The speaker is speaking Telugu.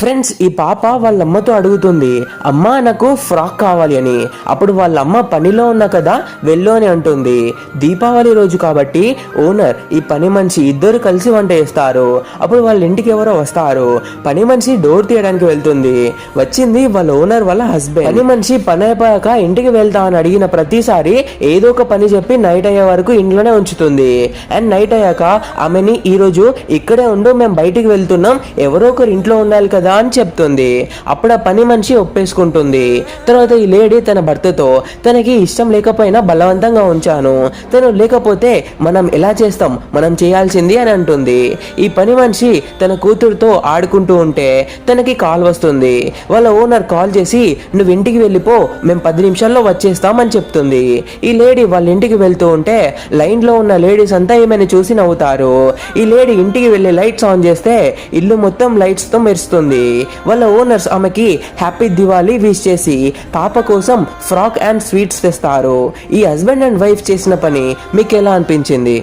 ఫ్రెండ్స్ ఈ పాప వాళ్ళ అమ్మతో అడుగుతుంది అమ్మ నాకు ఫ్రాక్ కావాలి అని. అప్పుడు వాళ్ళ అమ్మ పనిలో ఉన్న కదా వెళ్ళు అని అంటుంది దీపావళి రోజు కాబట్టి ఓనర్ ఈ పని మనిషి ఇద్దరు కలిసి వంట చేస్తారు. అప్పుడు వాళ్ళ ఇంటికి ఎవరో వస్తారు. పని మనిషి డోర్ తీయడానికి వెళ్తుంది. వచ్చింది వాళ్ళ ఓనర్ వాళ్ళ హస్బెండ్. పని మనిషి పని అయిపోయాక ఇంటికి వెళ్తా అని అడిగిన ప్రతిసారి ఏదో ఒక పని చెప్పి నైట్ అయ్యే వరకు ఇంట్లోనే ఉంచుతుంది. అండ్ నైట్ అయ్యాక ఆమెని ఈ రోజు ఇక్కడే ఉండు మేము బయటికి వెళ్తున్నాం. ఎవరో ఒకరు ఇంట్లో ఉండాలి కదా అని చెప్తుంది. అప్పుడు ఆ పని మనిషి ఒప్పేసుకుంటుంది. తర్వాత ఈ లేడీ తన భర్తతో తనకి ఇష్టం లేకపోయినా బలవంతంగా ఉంచాను. తను లేకపోతే మనం ఎలా చేస్తాం? మనం చేయాల్సింది అని అంటుంది. ఈ పని మనిషి తన కూతురుతో ఆడుకుంటూ ఉంటే తనకి కాల్ వస్తుంది. వాళ్ళ ఓనర్ కాల్ చేసి నువ్వు ఇంటికి వెళ్ళిపో మేము పది నిమిషాల్లో వచ్చేస్తాం అని చెప్తుంది. ఈ లేడీ వాళ్ళ ఇంటికి వెళ్తూ ఉంటే లైన్లో ఉన్న లేడీస్ అంతా ఏమైనా చూసి నవ్వుతారు. ఈ లేడీ ఇంటికి వెళ్ళి లైట్స్ ఆన్ చేస్తే ఇల్లు మొత్తం లైట్స్తో మెరుస్తుంది. వాళ్ళ ఓనర్స్ ఆమెకి హ్యాపీ దివాళీ విష్ చేసి పాప కోసం ఫ్రాక్ అండ్ స్వీట్స్ తెస్తారు. ఈ హస్బెండ్ అండ్ వైఫ్ చేసిన పని మీకు ఎలా అనిపించింది?